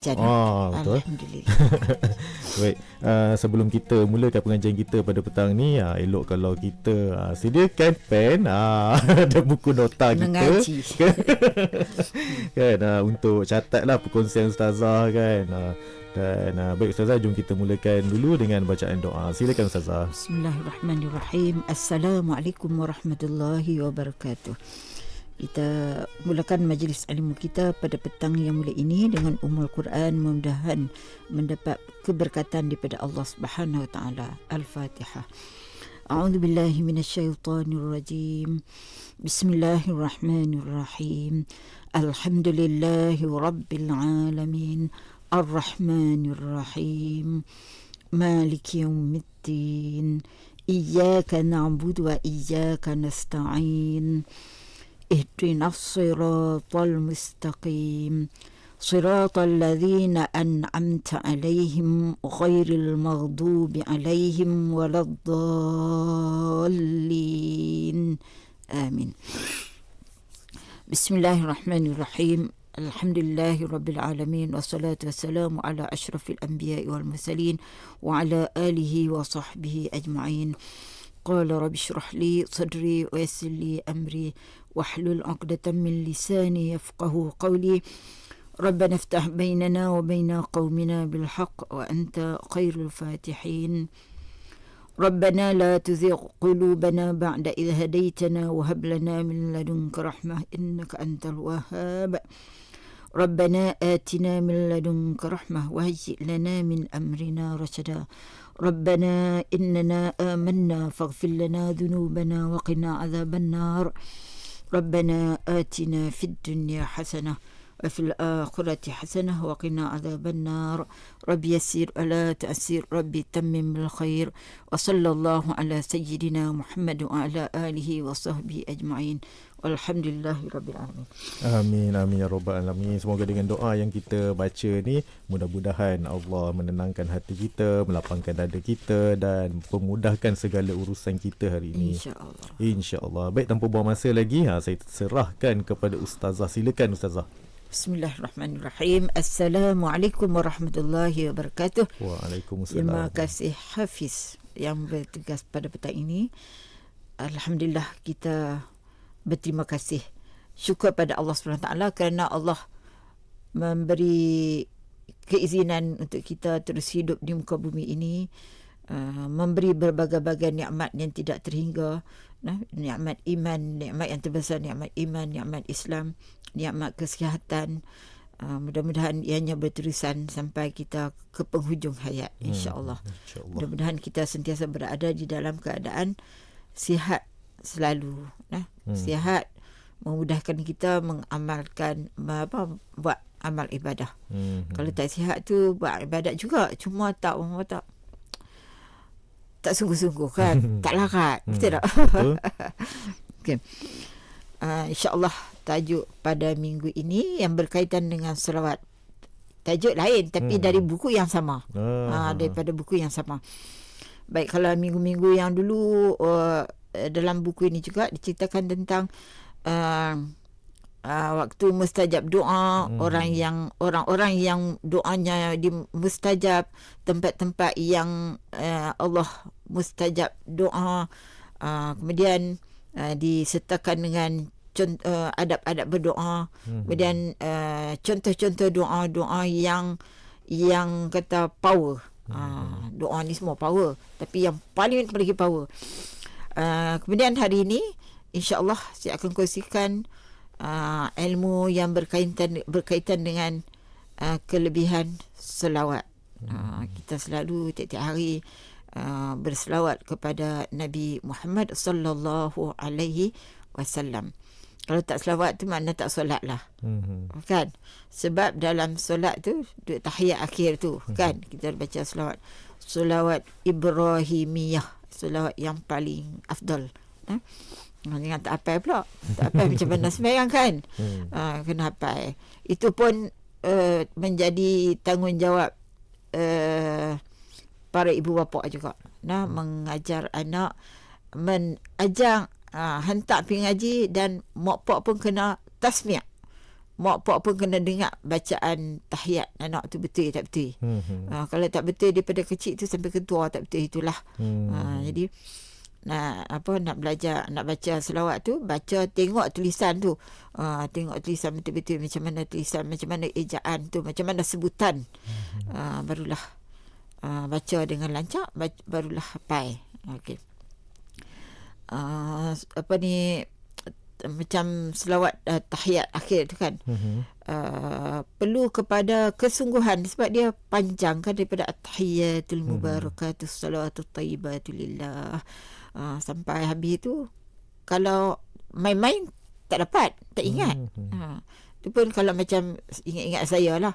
Jadi, Ah, betul. Alhamdulillah. Baik, uh, sebelum kita mulakan pengajian kita pada petang ni, uh, elok kalau kita uh, sediakan pen uh, dan buku nota kita. Mengaji. kan uh, untuk catatlah perkongsian ustazah kan. Uh, dan uh, baik ustazah jom kita mulakan dulu dengan bacaan doa. Silakan ustazah. Bismillahirrahmanirrahim. Assalamualaikum warahmatullahi wabarakatuh. Kita mulakan majlis ilmu kita pada petang yang mulia ini dengan umul Quran mudah-mudahan mendapat keberkatan daripada Allah Subhanahu wa taala. Al-Fatihah. A'udzu billahi minasyaitonir rajim. Bismillahirrahmanirrahim. Alhamdulillahi rabbil alamin. Ar-Rahmanir Rahim. Maliki yaumiddin. Iyyaka na'budu wa iyyaka nasta'in. اهدنا الصراط المستقيم. صراط الذين أنعمت عليهم غير المغضوب عليهم ولا الضالين. آمين. بسم الله الرحمن الرحيم الحمد لله رب العالمين والصلاة والسلام على أشرف الأنبياء والمرسلين وعلى آله وصحبه أجمعين قال رب اشرح لي صدري ويسر لي أمري واحلل عقدة من لساني يفقه قولي. ربنا افتح بيننا وبين قومنا بالحق وأنت خير الفاتحين. ربنا لا تزغ قلوبنا بعد إذ هديتنا وهب لنا من لدنك رحمة إنك أنت الوهاب. ربنا آتنا من لدنك رحمة وهيئ لنا من أمرنا رشدا. ربنا إننا آمنا فاغفر لنا ذنوبنا وقنا عذاب النار. ربنا آتنا في الدنيا حسنة وفي الآخرة حسنة وقنا عذاب النار. رب يسير ولا تأسير ربي تمم بالخير وصلى الله على سيدنا محمد وعلى آله وصحبه أجمعين. Alhamdulillahirrabbilalamin Amin, amin ya rabbal alamin. Semoga dengan doa yang kita baca ni Mudah-mudahan Allah menenangkan hati kita Melapangkan dada kita Dan memudahkan segala urusan kita hari ini. InsyaAllah. InsyaAllah. Baik, tanpa buang masa lagi ha, Saya serahkan kepada Ustazah. Silakan Ustazah. Bismillahirrahmanirrahim. Assalamualaikum warahmatullahi wabarakatuh. Waalaikumsalam. Terima kasih Hafiz yang bertugas pada petang ini. Alhamdulillah kita berterima kasih. Syukur pada Allah SWT kerana Allah memberi keizinan untuk kita terus hidup di muka bumi ini. Uh, memberi berbagai-bagai nikmat yang tidak terhingga nah, nikmat iman, nikmat yang terbesar nikmat iman, nikmat Islam, nikmat kesihatan. Uh, mudah-mudahan ianya berterusan sampai kita ke penghujung hayat insya-Allah. InsyaAllah. Mudah-mudahan kita sentiasa berada di dalam keadaan sihat selalu nah Hmm. sihat memudahkan kita mengamalkan apa buat amal ibadah. Hmm. Kalau tak sihat tu buat ibadat juga cuma tak orang tak tak sungguh-sungguh kan tak larat betul tak Betul? okey uh, insyaallah tajuk pada minggu ini yang berkaitan dengan selawat tajuk lain tapi Hmm. dari buku yang sama Ah. ha, daripada buku yang sama. Baik kalau minggu-minggu yang dulu uh, dalam buku ini juga diceritakan tentang uh, uh, waktu mustajab doa Hmm. orang yang orang-orang yang doanya di mustajab tempat-tempat yang uh, Allah mustajab doa uh, kemudian uh, disertakan dengan cont- uh, adab-adab berdoa Hmm. kemudian uh, contoh-contoh doa-doa yang yang kata power. Hmm. doa ni semua power, tapi yang paling memiliki power. Uh, kemudian hari ini insya-Allah saya akan kongsikan uh, ilmu yang berkaitan berkaitan dengan uh, kelebihan selawat. Uh, kita selalu tiap-tiap hari uh, berselawat kepada Nabi Muhammad sallallahu alaihi wasallam. Kalau tak selawat tu makna tak solat lah Hmm. kan sebab dalam solat tu tahiyat akhir tu kan kita baca selawat selawat ibrahimiyah selawat yang paling afdal eh? Jangan tak hafal pula. Tak hafal macam mana? Sembahyang kan? Hmm. uh, Kena hafal Itu pun uh, Menjadi tanggungjawab uh, Para ibu bapa juga. Nah, Mengajar anak Mengajar uh, Hantar pergi ngaji Dan mak pak pun kena Tasmiak mak pak pun kena dengar bacaan tahiyat anak tu betul tak betul. Hmm. Ha, kalau tak betul daripada kecil tu sampai ke tua tak betul itulah. Hmm. Ha, jadi nak apa nak belajar nak baca selawat tu baca tengok tulisan tu ha, tengok tulisan betul-betul macam mana tulisan macam mana ejaan tu macam mana sebutan ha, barulah ha, baca dengan lancar baca, barulah hafal okey uh, apa ni macam selawat uh, tahiyat akhir tu kan. Hmm. uh, perlu kepada kesungguhan sebab dia panjang kan daripada at-tahiyatul mubarakatus salawatul thayyibatu lillah uh, sampai habis tu kalau main-main tak dapat tak ingat. Hmm. uh, tu pun kalau macam ingat-ingat saya lah.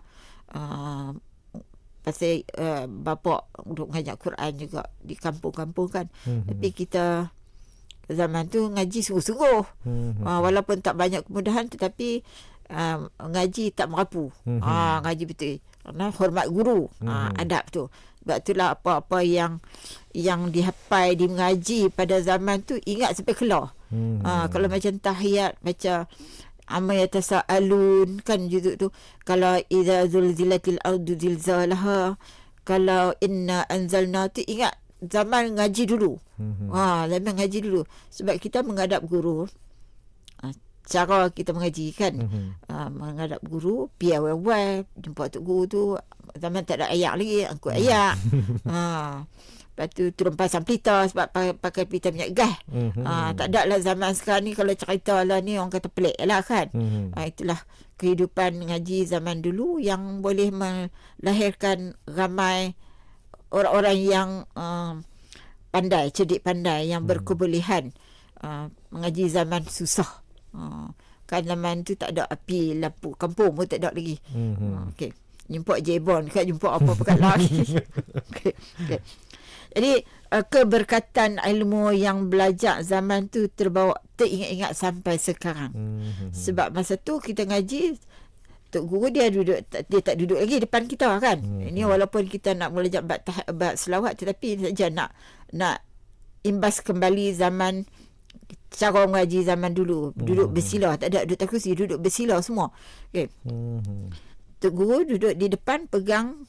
Uh, pasal uh, bapa duduk mengajar Quran juga di kampung-kampung kan. Hmm. tapi kita zaman tu ngaji sungguh-sungguh Hmm. Uh, walaupun tak banyak kemudahan tetapi uh, ngaji tak merapu. Ah uh, ngaji betul. Kerana hormat guru. Uh, Mhm. adab tu. Sebab itulah apa-apa yang yang dihafal di mengaji pada zaman tu ingat sampai keluar. Hmm. Uh, kalau macam tahiyat baca amma yatasaalun kan juzuk tu kalau idza zulzilatil ardu zilzalaha kalau inna anzalna tu ingat zaman ngaji dulu. Hmm. Ha, zaman ngaji dulu. Sebab kita menghadap guru. Ha, cara kita mengaji kan. Hmm. Ha, menghadap guru, awal-awal jumpa tok guru tu. Zaman tak ada ayak lagi, angkut ayak. ha. Lepas tu turun pasang pelita sebab pakai, pakai pelita minyak gas. Hmm. Ha, tak ada lah zaman sekarang ni kalau cerita lah ni orang kata pelik lah kan. Hmm. Ha, itulah kehidupan ngaji zaman dulu yang boleh melahirkan ramai orang-orang yang uh, pandai, cerdik pandai yang berkebolehan uh, mengaji zaman susah. Uh, kan zaman tu tak ada api lampu kampung pun tak ada lagi. Hmm. Uh, Okey. Jumpa Jebon kan jumpa apa pekat lagi. Okey. Okay. Jadi uh, keberkatan ilmu yang belajar zaman tu terbawa teringat-ingat sampai sekarang. Hmm. Sebab masa tu kita ngaji Tok guru dia duduk dia tak duduk lagi depan kita kan. Hmm. Hmm. Ini walaupun kita nak belajar bab bab selawat tetapi saja nak nak imbas kembali zaman cara mengaji zaman dulu. Duduk Hmm. bersila, tak ada duduk kursi, duduk bersila semua. Okey. Hmm. Tok guru duduk di depan pegang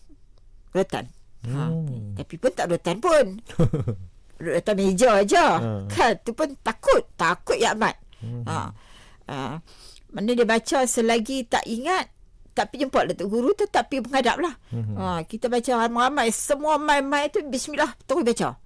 rotan. Ha. Hmm. Tapi pun tak rotan pun. Atas meja aja. Ha. Kan tu pun takut, takut ya amat. Hmm. Ha. Uh, mana dia baca selagi tak ingat tapi jumpa Datuk Guru tetap pergi menghadap lah. Mhm. Ha, kita baca ramai-ramai. Semua mai-mai tu bismillah terus baca.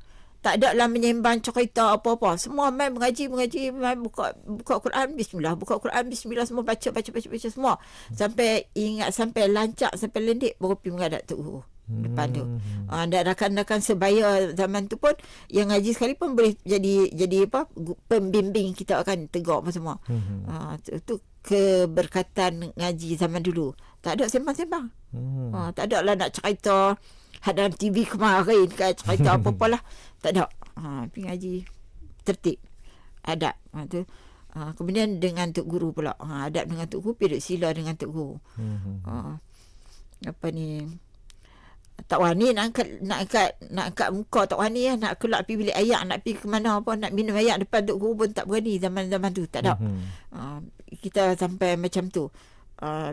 Tak ada lah menyembang cerita apa-apa. Semua mai mengaji, mengaji, mai buka buka Quran, bismillah. Buka Quran, bismillah. Semua baca, baca, baca, baca semua. Sampai ingat, sampai lancak, sampai lendik, baru pergi menghadap Datuk Guru. Depan tu. Ha, dan rakan-rakan sebaya zaman tu pun yang ngaji sekali pun boleh jadi jadi apa pembimbing kita akan tegur apa semua. Hmm. Ha, tu, tu keberkatan ngaji zaman dulu. Tak ada sembang-sembang. Hmm. Ha, tak ada lah nak cerita had dalam TV kemarin kan cerita apa-apa lah. Tak ada. Ha, pergi ngaji tertib. Adab. Ha, tu. Ha, kemudian dengan Tok Guru pula. Ha, adab dengan Tok Guru, duduk sila dengan Tok Guru. Hmm. Ha, apa ni tak wani nak angkat nak angkat nak angkat muka tak wani lah nak keluar pergi bilik ayak nak pergi ke mana apa nak minum ayak depan Tok Guru pun tak berani zaman-zaman tu tak ada. Hmm. Uh, kita sampai macam tu uh,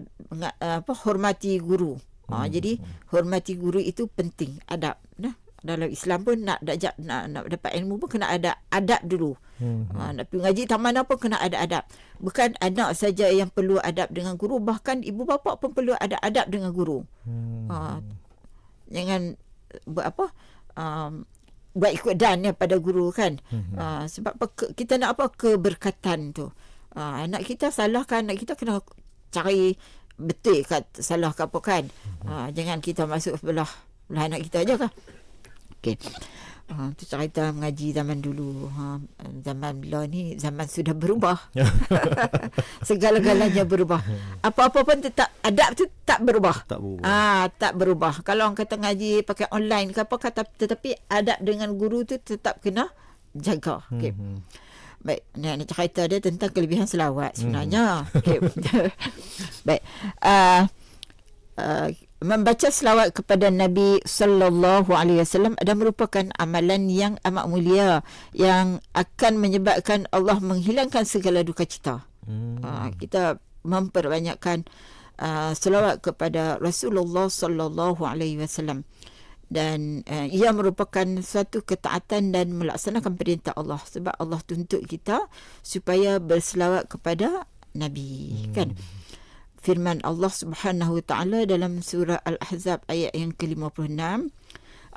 apa hormati guru. Uh, Hmm. jadi hormati guru itu penting adab nah dalam Islam pun nak nak, nak nak dapat ilmu pun kena ada adab dulu. Hmm. Ha, nak pergi ngaji tak mana pun kena ada adab. Bukan anak saja yang perlu adab dengan guru, bahkan ibu bapa pun perlu ada adab dengan guru. Hmm. Ha, jangan buat apa? Um, buat ikut dan ya pada guru kan. Ha, sebab apa, ke, kita nak apa keberkatan tu. Ha, anak kita salah kan anak kita kena cari betul kat salah ke apa kan. Ha, jangan kita masuk belah belah anak kita aja kan. Okey. Ha, tu cerita mengaji zaman dulu. Ha, zaman bila ni zaman sudah berubah. Segala-galanya berubah. Apa-apa pun tetap adab tu tak berubah. Tak berubah. Ah, tak berubah. Kalau orang kata ngaji pakai online ke apa kata tetapi adab dengan guru tu tetap kena jaga. Okey. Hmm. Baik, ni nak cerita dia tentang kelebihan selawat sebenarnya. Okey. Baik. Uh, uh, membaca selawat kepada Nabi sallallahu alaihi wasallam adalah merupakan amalan yang amat mulia yang akan menyebabkan Allah menghilangkan segala duka cita. Hmm. Ha, kita memperbanyakkan uh, selawat kepada Rasulullah sallallahu alaihi wasallam dan uh, ia merupakan suatu ketaatan dan melaksanakan perintah Allah sebab Allah tuntut kita supaya berselawat kepada nabi hmm. kan firman Allah Subhanahu wa taala dalam surah Al-Ahzab ayat yang ke-56.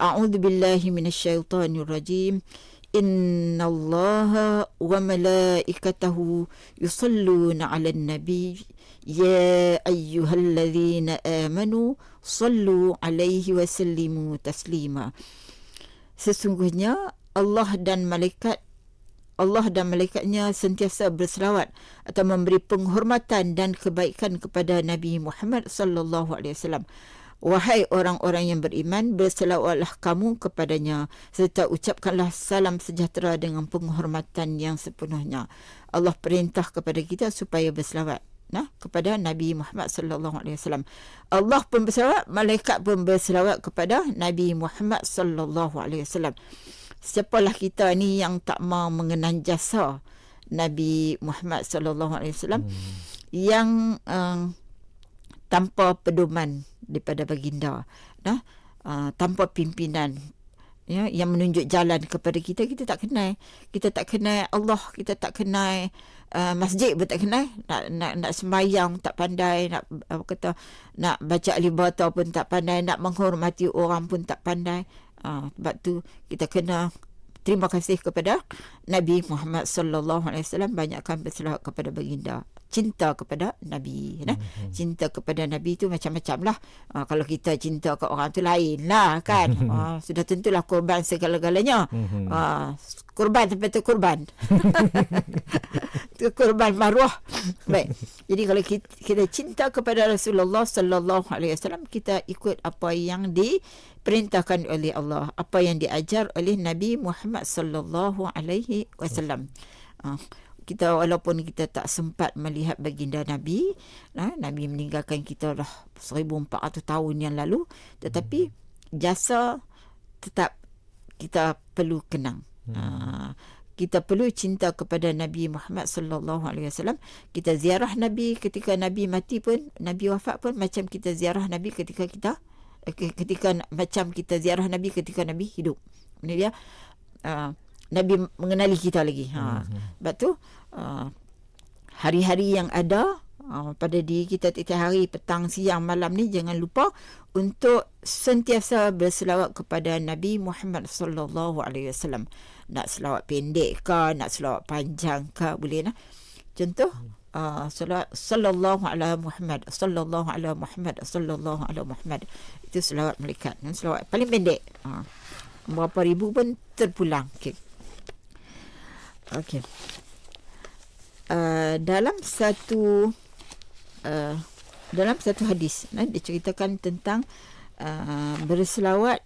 A'udzu billahi minasyaitonir rajim. Inna Allah wa malaikatahu yusalluna 'alan nabi Ya ayyuhalladzina amanu Sallu alaihi wa sallimu taslima Sesungguhnya Allah dan malaikat Allah dan malaikatnya sentiasa berselawat atau memberi penghormatan dan kebaikan kepada Nabi Muhammad sallallahu alaihi wasallam. Wahai orang-orang yang beriman, berselawatlah kamu kepadanya serta ucapkanlah salam sejahtera dengan penghormatan yang sepenuhnya. Allah perintah kepada kita supaya berselawat nah kepada Nabi Muhammad sallallahu alaihi wasallam. Allah pun berselawat, malaikat pun berselawat kepada Nabi Muhammad sallallahu alaihi wasallam. Siapalah kita ni yang tak mau mengenang jasa Nabi Muhammad sallallahu alaihi wasallam hmm. yang um, tanpa pedoman daripada baginda, nah uh, tanpa pimpinan ya yang menunjuk jalan kepada kita kita tak kenal. Kita tak kenal Allah kita tak kenal uh, masjid pun tak kenal. Nak nak nak sembahyang tak pandai nak apa kata nak baca alif bata pun tak pandai nak menghormati orang pun tak pandai uh, sebab tu kita kena terima kasih kepada Nabi Muhammad sallallahu alaihi wasallam banyakkan berselawat kepada baginda cinta kepada Nabi. Mm-hmm. Cinta kepada Nabi tu macam-macam lah. Uh, kalau kita cinta ke orang tu lain lah kan. Uh, sudah tentulah korban segala-galanya. Uh, korban sampai tu korban. korban maruah. Baik. Jadi kalau kita, kita cinta kepada Rasulullah sallallahu alaihi wasallam kita ikut apa yang diperintahkan oleh Allah, apa yang diajar oleh Nabi Muhammad sallallahu alaihi wasallam. Kita walaupun kita tak sempat melihat baginda Nabi, nah, Nabi meninggalkan kita dah 1400 tahun yang lalu, tetapi jasa tetap kita perlu kenang. Hmm. Uh, kita perlu cinta kepada Nabi Muhammad sallallahu alaihi wasallam. Kita ziarah Nabi ketika Nabi mati pun, Nabi wafat pun macam kita ziarah Nabi ketika kita eh, ketika macam kita ziarah Nabi ketika Nabi hidup. Ini dia uh, Nabi mengenali kita lagi. Ha. Hmm. Sebab tu uh, hari-hari yang ada uh, pada diri kita tiap hari petang siang malam ni jangan lupa untuk sentiasa berselawat kepada Nabi Muhammad sallallahu alaihi wasallam. Nak selawat pendek ke, nak selawat panjang ke boleh nah. Contoh uh, selawat sallallahu alaihi Muhammad sallallahu alaihi Muhammad sallallahu alaihi Muhammad itu selawat malaikat. Selawat paling pendek. Uh, berapa ribu pun terpulang. Okey. Okey. Uh, dalam satu uh, dalam satu hadis nah, diceritakan tentang uh, berselawat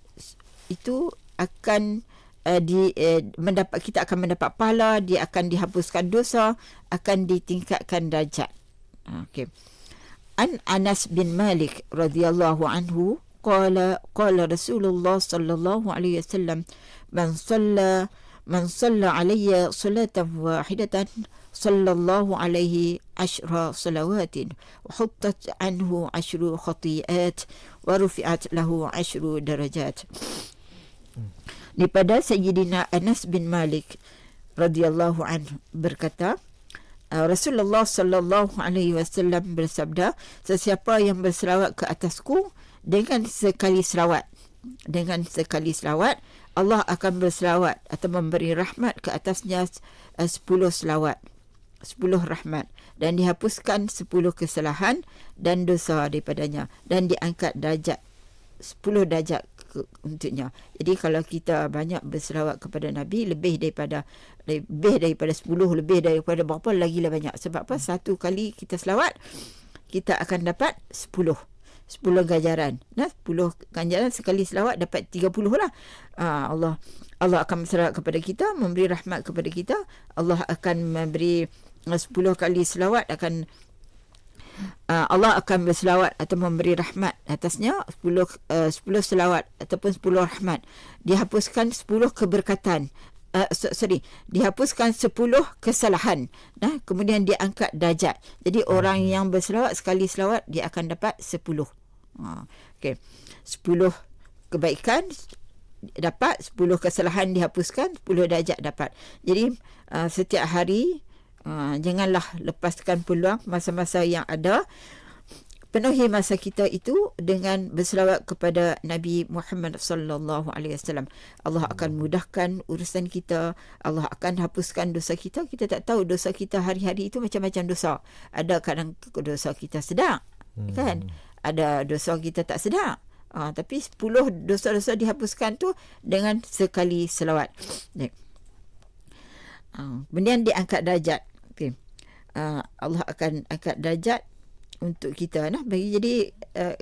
itu akan uh, di uh, mendapat kita akan mendapat pahala dia akan dihapuskan dosa akan ditingkatkan darjat. Okey. An Anas bin Malik radhiyallahu anhu qala qala Rasulullah sallallahu alaihi wasallam man Man صلى علي صلاة واحدة صلى الله عليه عشر صلوات وحطت عنه khati'at خطيئات ورفعت له عشر درجات لبدا سيدنا أنس بن مالك رضي الله عنه berkata ah, Rasulullah sallallahu alaihi wasallam bersabda sesiapa yang berselawat ke atasku dengan sekali selawat dengan sekali selawat Allah akan berselawat atau memberi rahmat ke atasnya uh, 10 selawat. 10 rahmat dan dihapuskan 10 kesalahan dan dosa daripadanya dan diangkat darjat 10 darjat ke, untuknya. Jadi kalau kita banyak berselawat kepada Nabi lebih daripada lebih daripada 10 lebih daripada berapa lagi lah banyak. Sebab apa? Satu kali kita selawat kita akan dapat 10 10 ganjaran. Nah, 10 ganjaran sekali selawat dapat 30 lah. Uh, Allah Allah akan berselawat kepada kita, memberi rahmat kepada kita. Allah akan memberi 10 kali selawat akan uh, Allah akan berselawat atau memberi rahmat atasnya 10 uh, 10 selawat ataupun 10 rahmat. Dihapuskan 10 keberkatan uh, sorry dihapuskan 10 kesalahan nah kemudian dia angkat darjat jadi orang yang berselawat sekali selawat dia akan dapat 10 ha okey 10 kebaikan dapat 10 kesalahan dihapuskan 10 darjat dapat jadi uh, setiap hari uh, janganlah lepaskan peluang masa-masa yang ada penuhi masa kita itu dengan berselawat kepada Nabi Muhammad sallallahu alaihi wasallam. Allah akan mudahkan urusan kita, Allah akan hapuskan dosa kita. Kita tak tahu dosa kita hari-hari itu macam-macam dosa. Ada kadang dosa kita sedang, hmm. kan? Ada dosa kita tak sedang. Uh, tapi 10 dosa-dosa dihapuskan tu dengan sekali selawat. Uh, kemudian diangkat darjat. Okay. Uh, Allah akan angkat darjat untuk kita nah bagi jadi uh,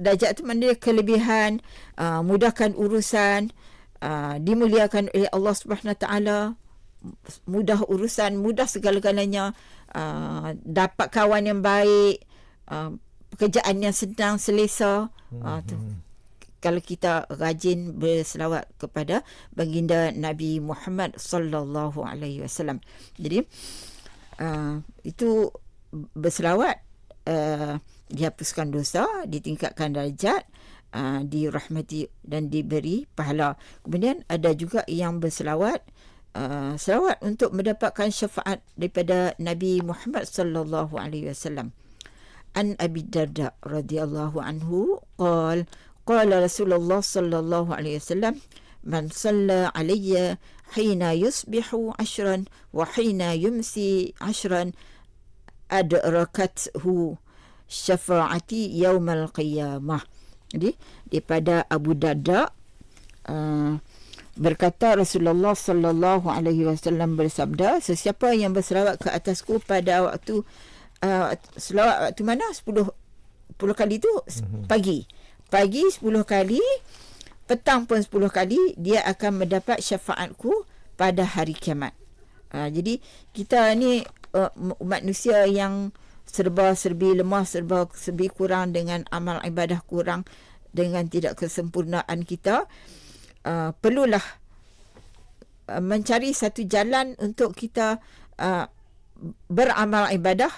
darjat tu maknanya kelebihan uh, mudahkan urusan uh, dimuliakan oleh Allah Subhanahu taala mudah urusan mudah segala-galanya uh, dapat kawan yang baik uh, pekerjaan yang senang selesa uh, tu kalau kita rajin berselawat kepada baginda Nabi Muhammad sallallahu alaihi wasallam. Jadi uh, itu berselawat uh, dihapuskan dosa, ditingkatkan darjat, uh, dirahmati dan diberi pahala. Kemudian ada juga yang berselawat uh, selawat untuk mendapatkan syafaat daripada Nabi Muhammad sallallahu alaihi wasallam. An Abi Darda radhiyallahu anhu qala qala Rasulullah sallallahu alaihi wasallam man salla alayya hina yusbihu ashran wa hina yumsi ashran adrakathu syafaati yaumal qiyamah. Jadi daripada Abu Darda uh, berkata Rasulullah sallallahu alaihi wasallam bersabda sesiapa yang berselawat ke atasku pada waktu uh, selawat waktu mana 10 10 kali tu mm-hmm. pagi. Pagi 10 kali petang pun 10 kali dia akan mendapat syafaatku pada hari kiamat. Uh, jadi kita ni uh, manusia yang serba serbi lemah serba serbi kurang dengan amal ibadah kurang dengan tidak kesempurnaan kita uh, perlulah uh, mencari satu jalan untuk kita uh, beramal ibadah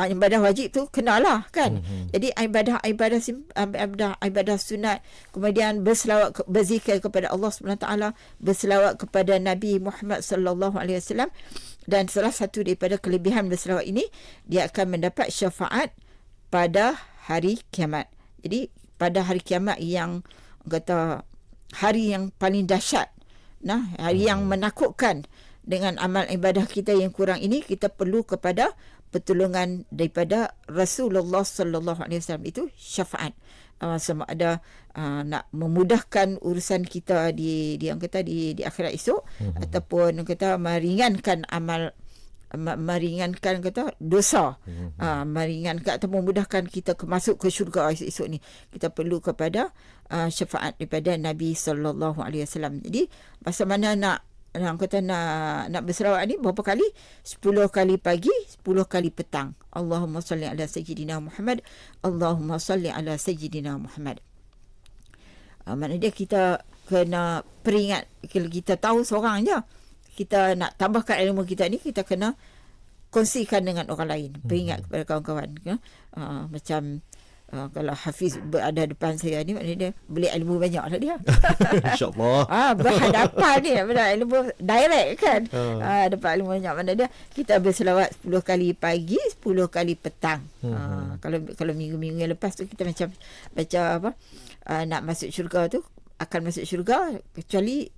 uh, ibadah wajib tu kenalah kan mm-hmm. jadi ibadah ibadah ibadah ibadah sunat kemudian berselawat berzikir kepada Allah Subhanahu taala berselawat kepada Nabi Muhammad sallallahu alaihi wasallam dan salah satu daripada kelebihan berselawat ini dia akan mendapat syafaat pada hari kiamat jadi pada hari kiamat yang kata hari yang paling dahsyat nah hari yang hmm. menakutkan dengan amal ibadah kita yang kurang ini kita perlu kepada pertolongan daripada Rasulullah sallallahu alaihi wasallam itu syafaat uh, sama ada uh, nak memudahkan urusan kita di di yang kata di di akhirat esok uh-huh. ataupun kata meringankan amal meringankan kata dosa uh-huh. uh, meringankan atau memudahkan kita ke masuk ke syurga esok ni kita perlu kepada uh, syafaat daripada Nabi sallallahu alaihi wasallam jadi masa mana nak nak kata nak nak berselawat ni berapa kali? 10 kali pagi, 10 kali petang. Allahumma salli ala sayyidina Muhammad. Allahumma salli ala sayyidina Muhammad. Uh, mana dia kita kena peringat kalau kita tahu seorang je kita nak tambahkan ilmu kita ni kita kena kongsikan dengan orang lain peringat hmm. kepada kawan-kawan uh, macam Uh, kalau Hafiz berada depan saya ni maknanya dia beli ilmu banyak lah dia. InsyaAllah. ah, berhadapan ni. Benda ilmu direct kan. Uh. Ah, dapat ilmu banyak. Mana dia kita berselawat 10 kali pagi, 10 kali petang. Ah, kalau kalau minggu-minggu yang lepas tu kita macam baca apa uh, nak masuk syurga tu akan masuk syurga kecuali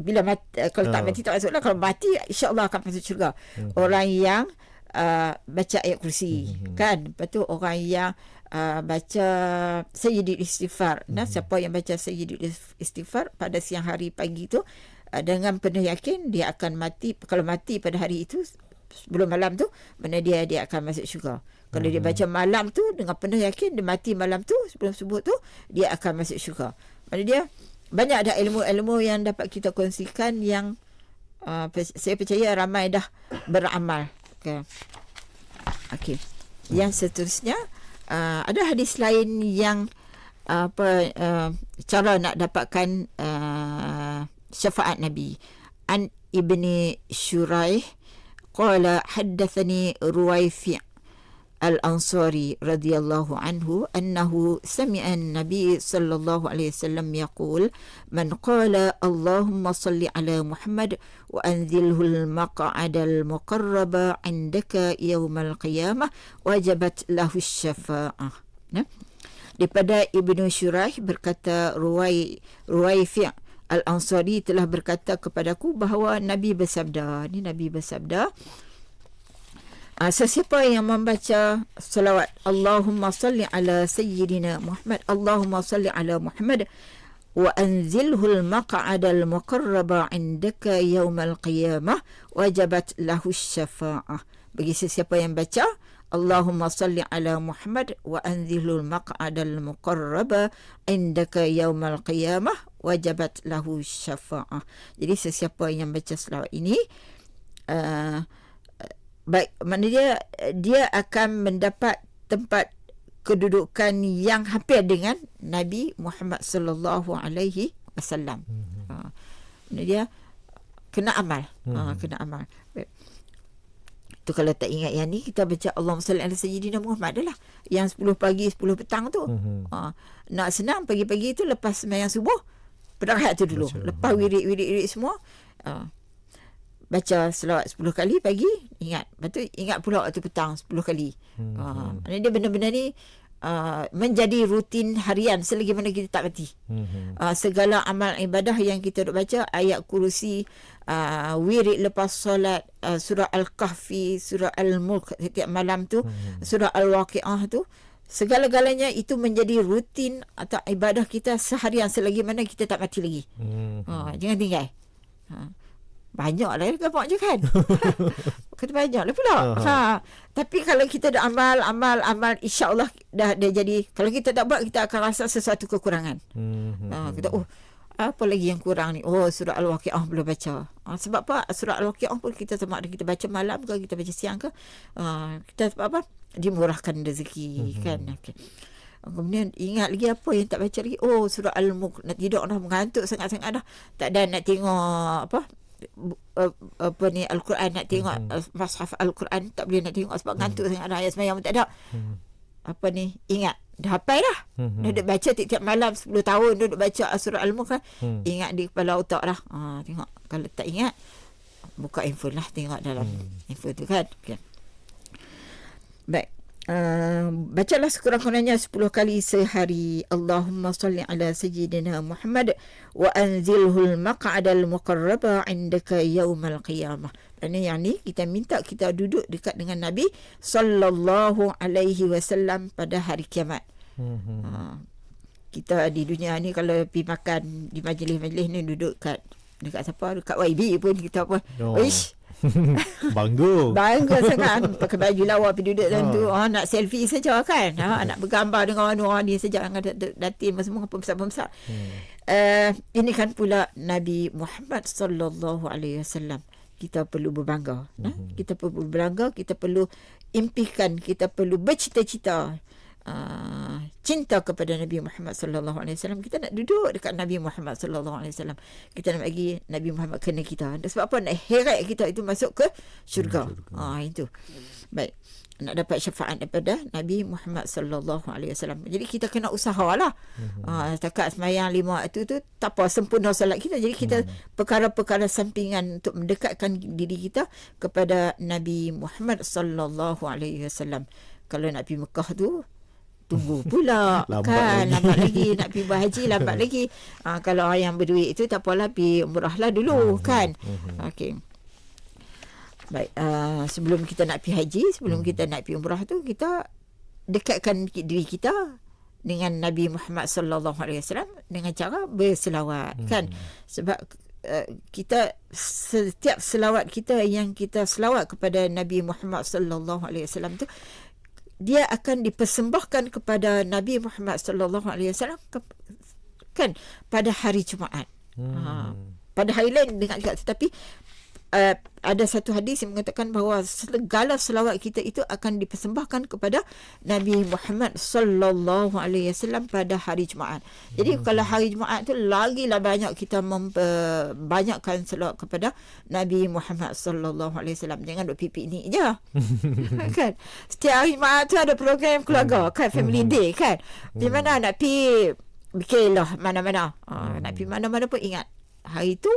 bila mati, uh, kalau uh. tak mati tak masuk lah. Kalau mati insyaAllah akan masuk syurga. Uh-huh. Orang yang uh, baca ayat kursi. Uh-huh. Kan? Lepas tu orang yang uh, baca Sayyidul Istighfar. Mm-hmm. Nah, siapa yang baca Sayyidul Istighfar pada siang hari pagi itu uh, dengan penuh yakin dia akan mati kalau mati pada hari itu sebelum malam tu mana dia dia akan masuk syurga. Kalau mm-hmm. dia baca malam tu dengan penuh yakin dia mati malam tu sebelum subuh tu dia akan masuk syurga. Mana dia banyak ada ilmu-ilmu yang dapat kita kongsikan yang uh, saya percaya ramai dah beramal. Okay. Okay. Yang seterusnya uh, ada hadis lain yang uh, apa uh, cara nak dapatkan uh, syafaat Nabi. An Ibni Shuraih qala haddathani Ruwaifi' Al-Ansari radhiyallahu anhu annahu sami'a an-nabi sallallahu alaihi wasallam yaqul man qala Allahumma salli ala Muhammad wa anzilhu al-maq'ada al-muqarraba 'indaka yawm al-qiyamah wajabat lahu asy-syafa'ah. Ya. Daripada Ibnu Syurah berkata Ruwai Ruwaifi Al-Ansari telah berkata kepadaku bahawa Nabi bersabda, ini Nabi bersabda, Uh, sesiapa yang membaca salawat Allahumma salli ala sayyidina Muhammad Allahumma salli ala Muhammad wa anzilhu al-maq'ad al-muqarraba 'indaka yawm al-qiyamah wajabat lahu syafa'ah. Bagi sesiapa yang baca Allahumma salli ala Muhammad wa anzilhu al-maq'ad al-muqarraba 'indaka yawm al-qiyamah wajabat lahu syafa'ah. Jadi sesiapa yang baca salawat ini uh, baik mana dia dia akan mendapat tempat kedudukan yang hampir dengan Nabi Muhammad sallallahu alaihi wasallam. Ha. dia kena amal. Ha, hmm. Ha, kena amal. Baik. Tu kalau tak ingat yang ni kita baca Allahumma salli ala sayyidina Muhammad adalah yang 10 pagi 10 petang tu. Hmm. Ha, nak senang pagi-pagi tu lepas sembahyang subuh pedahat tu dulu. Baca. Lepas wirid-wirid semua ha, baca selawat 10 kali pagi ingat lepas tu ingat pula waktu petang 10 kali hmm. uh, dia benda-benda ni uh, menjadi rutin harian selagi mana kita tak mati hmm. uh, segala amal ibadah yang kita duk baca ayat kursi uh, wirid lepas solat uh, surah al-kahfi surah al-mulk setiap malam tu hmm. surah al-waqiah tu segala-galanya itu menjadi rutin atau ibadah kita seharian selagi mana kita tak mati lagi hmm. uh, jangan tinggal uh. Banyak lah gamak je kan Kata banyak lah pula uh-huh. ha. Tapi kalau kita dah amal Amal Amal InsyaAllah dah, dah jadi Kalau kita tak buat Kita akan rasa sesuatu kekurangan uh-huh. ha, Kita oh apa lagi yang kurang ni Oh surah Al-Waqi'ah belum baca ha, Sebab apa Surah Al-Waqi'ah pun kita sama ada Kita baca malam ke Kita baca siang ke ha, Kita sebab apa Dimurahkan rezeki uh-huh. kan okay. Kemudian ingat lagi apa yang tak baca lagi Oh surah Al-Mulk Nak tidur dah mengantuk sangat-sangat dah Tak ada nak tengok Apa uh, apa ni al-Quran nak tengok hmm. uh, mushaf al-Quran tak boleh nak tengok sebab ngantuk hmm. sangat ayat sembahyang tak ada. Hmm. Apa ni? Ingat dah hafal dah. Hmm. Duduk baca tiap-tiap malam 10 tahun duduk baca surah al-mulk kan. Hmm. Ingat di kepala otak dah. Ha tengok kalau tak ingat buka handphone lah tengok dalam hmm. handphone tu kan. Okay. Baik. Uh, bacalah sekurang-kurangnya 10 kali sehari Allahumma salli ala sayyidina Muhammad wa anzilhu al-maq'ad al-muqarraba 'indaka yawmal qiyamah. Ini yang ni kita minta kita duduk dekat dengan Nabi sallallahu alaihi wasallam pada hari kiamat. Hmm. Uh, kita di dunia ni kalau pergi makan di majlis-majlis ni duduk kat dekat siapa dekat YB pun kita apa. Oh. Ish, Bangga. Bangga sangat pakai baju lawa pergi duduk dalam tu. Ha, nak selfie saja kan. Ha, nak bergambar dengan orang-orang ni saja dengan datin semua pembesar-pembesar. Hmm. Uh, ini kan pula Nabi Muhammad sallallahu alaihi wasallam. Kita perlu berbangga. Hmm. Kita perlu berbangga, kita perlu impikan, kita perlu bercita-cita uh, cinta kepada Nabi Muhammad sallallahu alaihi wasallam kita nak duduk dekat Nabi Muhammad sallallahu alaihi wasallam kita nak bagi Nabi Muhammad kena kita dan sebab apa nak heret kita itu masuk ke syurga ah uh, itu baik nak dapat syafaat daripada Nabi Muhammad sallallahu alaihi wasallam. Jadi kita kena usahalah. Mhm. Ah uh, setakat sembahyang lima itu tu tak apa sempurna solat kita. Jadi kita hmm. perkara-perkara sampingan untuk mendekatkan diri kita kepada Nabi Muhammad sallallahu alaihi wasallam. Kalau nak pergi Mekah tu tunggu pula lambat kan lagi. lambat lagi nak pergi berhaji lambat lagi ha, kalau orang yang berduit itu tak apalah pergi umrah lah dulu hmm. kan hmm. okey baik uh, sebelum kita nak pergi haji sebelum hmm. kita nak pergi umrah tu kita dekatkan diri kita dengan Nabi Muhammad sallallahu alaihi wasallam dengan cara berselawat hmm. kan sebab uh, kita setiap selawat kita yang kita selawat kepada Nabi Muhammad sallallahu alaihi wasallam tu dia akan dipersembahkan kepada Nabi Muhammad sallallahu alaihi wasallam kan pada hari Jumaat. Hmm. Ha, pada hari lain dengan juga tetapi uh, ada satu hadis yang mengatakan bahawa segala selawat kita itu akan dipersembahkan kepada Nabi Muhammad sallallahu alaihi wasallam pada hari Jumaat. Jadi hmm. kalau hari Jumaat tu lagilah banyak kita membanyakkan selawat kepada Nabi Muhammad sallallahu alaihi wasallam. Jangan duk pipi ni je. kan? Setiap hari Jumaat tu ada program keluarga hmm. kan family hmm. day kan. Di mana hmm. nak pi bikinlah mana-mana. Uh, nak pi mana-mana pun ingat hari tu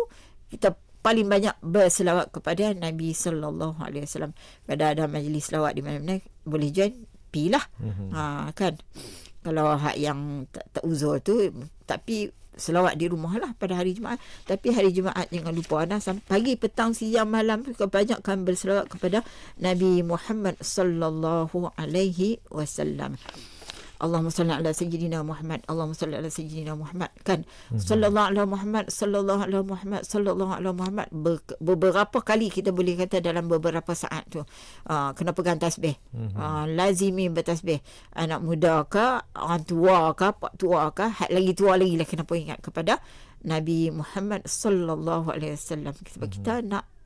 kita paling banyak berselawat kepada Nabi sallallahu alaihi wasallam. Kalau ada majlis selawat di mana-mana boleh join, pilah. Mm-hmm. Ha kan. Kalau hak yang tak, tak uzur tu tapi selawat di rumah lah pada hari Jumaat. Tapi hari Jumaat jangan lupa anda pagi, petang, siang, malam kebanyakan berselawat kepada Nabi Muhammad sallallahu alaihi wasallam. Allahumma salli ala sayyidina Muhammad Allahumma salli ala sayyidina Muhammad. Kan? Mm-hmm. sallallahu alaihi Muhammad sallallahu alaihi Muhammad sallallahu alaihi Muhammad. Ber- beberapa kali kita boleh kata dalam beberapa saat tu. Uh, kena pegang tasbih. Mm-hmm. uh, lazimi bertasbih. Anak muda ke orang tua ke pak tua ke lagi tua lagi lah kena ingat kepada Nabi Muhammad sallallahu alaihi wasallam. Sebab mm-hmm. kita nak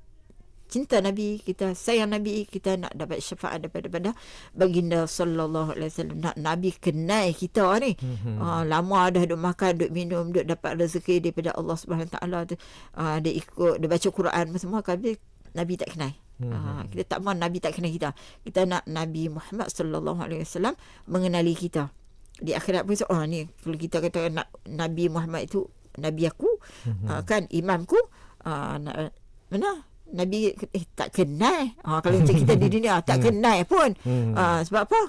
cinta Nabi kita sayang Nabi kita nak dapat syafaat daripada pada baginda sallallahu alaihi wasallam nak Nabi kenal kita ni. Mm-hmm. uh, lama dah duk makan duk minum duk dapat rezeki daripada Allah Subhanahu taala. Tu uh, dia ikut dia baca Quran semua tapi Nabi tak kenal mm-hmm. uh, kita tak mahu Nabi tak kenal kita. Kita nak Nabi Muhammad sallallahu alaihi wasallam mengenali kita. Di akhirat pun oh ni kalau kita kata nak Nabi Muhammad itu Nabi aku uh, kan imamku uh, mana Nabi eh tak kenal. Ha, kalau macam kita di dunia tak hmm. kenal pun. Ha, sebab apa?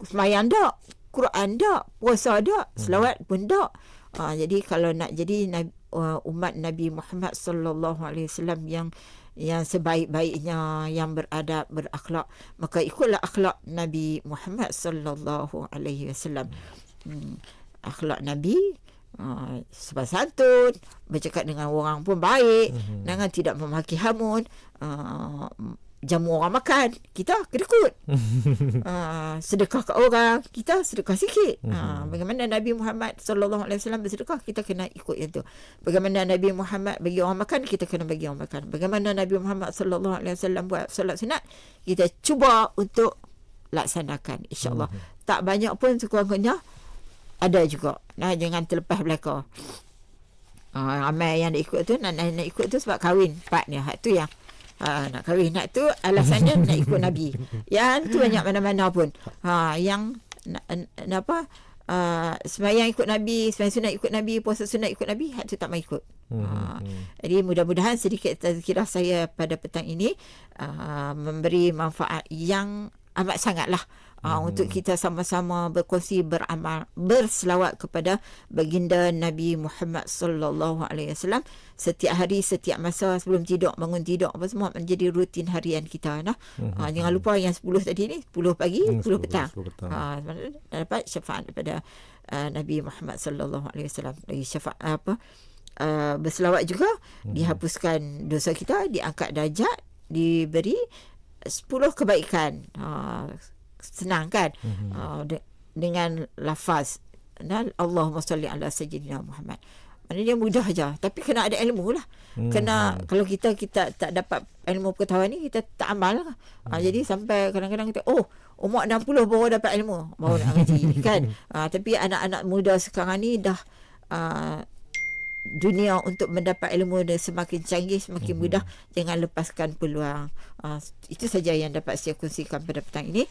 Semayang tak, Quran tak, puasa tak, hmm. selawat pun tak. Ha, jadi kalau nak jadi Nabi, uh, umat Nabi Muhammad sallallahu alaihi wasallam yang yang sebaik-baiknya yang beradab berakhlak maka ikutlah akhlak Nabi Muhammad sallallahu alaihi wasallam. Hmm. Akhlak Nabi uh, sebab santun bercakap dengan orang pun baik mm-hmm. dengan tidak memaki hamun uh, jamu orang makan kita kedekut uh, sedekah ke orang kita sedekah sikit mm-hmm. uh, bagaimana Nabi Muhammad sallallahu alaihi wasallam bersedekah kita kena ikut yang tu bagaimana Nabi Muhammad bagi orang makan kita kena bagi orang makan bagaimana Nabi Muhammad sallallahu alaihi wasallam buat solat sunat kita cuba untuk laksanakan insyaallah mm-hmm. tak banyak pun sekurang-kurangnya ada juga. Nah, jangan terlepas belaka. Uh, ramai yang nak ikut tu nak, nak, nak ikut tu sebab kahwin. Part ni hak tu yang uh, nak kahwin. Nak tu alasannya nak ikut nabi. Yang tu banyak mana-mana pun. Ha yang nak apa? Uh, sembahyang ikut nabi sembahyang sunat ikut nabi puasa sunat ikut nabi hak tu tak mau ikut. Hmm. uh, jadi mudah-mudahan sedikit tazkirah saya pada petang ini uh, memberi manfaat yang amat sangatlah uh, hmm. untuk kita sama-sama berkongsi beramal berselawat kepada baginda Nabi Muhammad sallallahu alaihi wasallam setiap hari setiap masa sebelum tidur bangun tidur apa semua menjadi rutin harian kita nah hmm. uh, jangan lupa yang 10 tadi ni 10 pagi hmm, 10, 10 petang, 10 petang. Uh, dapat syafaat daripada uh, Nabi Muhammad sallallahu alaihi wasallam lagi syafaat uh, apa uh, berselawat juga hmm. dihapuskan dosa kita diangkat darjat diberi 10 kebaikan uh, senang kan mm-hmm. uh, de- dengan lafaz dan Allahumma salli ala sayyidina Muhammad Maknanya mudah aja tapi kena ada ilmu lah hmm. kena kalau kita kita tak dapat ilmu pengetahuan ni kita tak amal lah. Hmm. Uh, jadi sampai kadang-kadang kita oh umur 60 baru dapat ilmu baru nak ngaji kan uh, tapi anak-anak muda sekarang ni dah uh, dunia untuk mendapat ilmu dia semakin canggih semakin hmm. mudah jangan lepaskan peluang uh, itu saja yang dapat saya kongsikan pada petang ini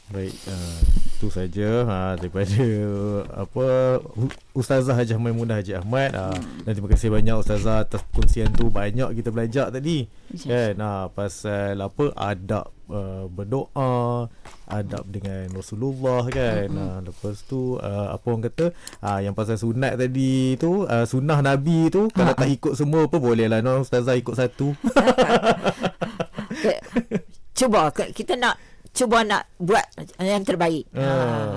Baik, uh, itu saja ha, daripada apa Ustazah Hajah Maimunah Haji Ahmad. Uh, hmm. Dan terima kasih banyak Ustazah atas perkongsian tu. Banyak kita belajar tadi. Kan? Ha, pasal apa adab uh, berdoa adab dengan Rasulullah kan uh, lepas tu uh, apa orang kata uh, yang pasal sunat tadi tu uh, sunnah Nabi tu kalau tak ikut semua apa boleh lah no? Ustazah ikut satu cuba kita nak cuba nak buat yang terbaik uh. ha,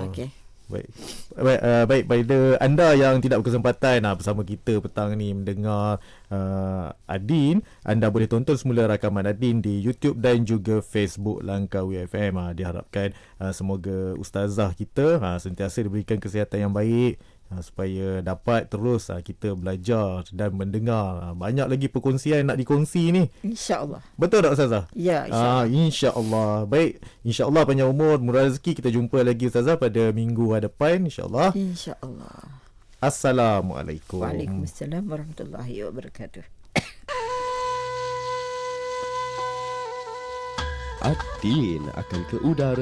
okay. Baik. Baik, uh, baik pada anda yang tidak berkesempatan uh, bersama kita petang ni mendengar uh, Adin, anda boleh tonton semula rakaman Adin di YouTube dan juga Facebook Langkawi FM. Uh, diharapkan uh, semoga ustazah kita uh, sentiasa diberikan kesihatan yang baik, supaya dapat terus uh, kita belajar dan mendengar uh, banyak lagi perkongsian nak dikongsi ni. InsyaAllah. Betul tak Ustazah? Ya, Ah, insyaAllah. insya-Allah. Baik, insya-Allah panjang umur, murah rezeki. Kita jumpa lagi Ustazah pada minggu hadapan insya-Allah. InsyaAllah. Assalamualaikum. Waalaikumsalam warahmatullahi wabarakatuh. Adin akan ke udara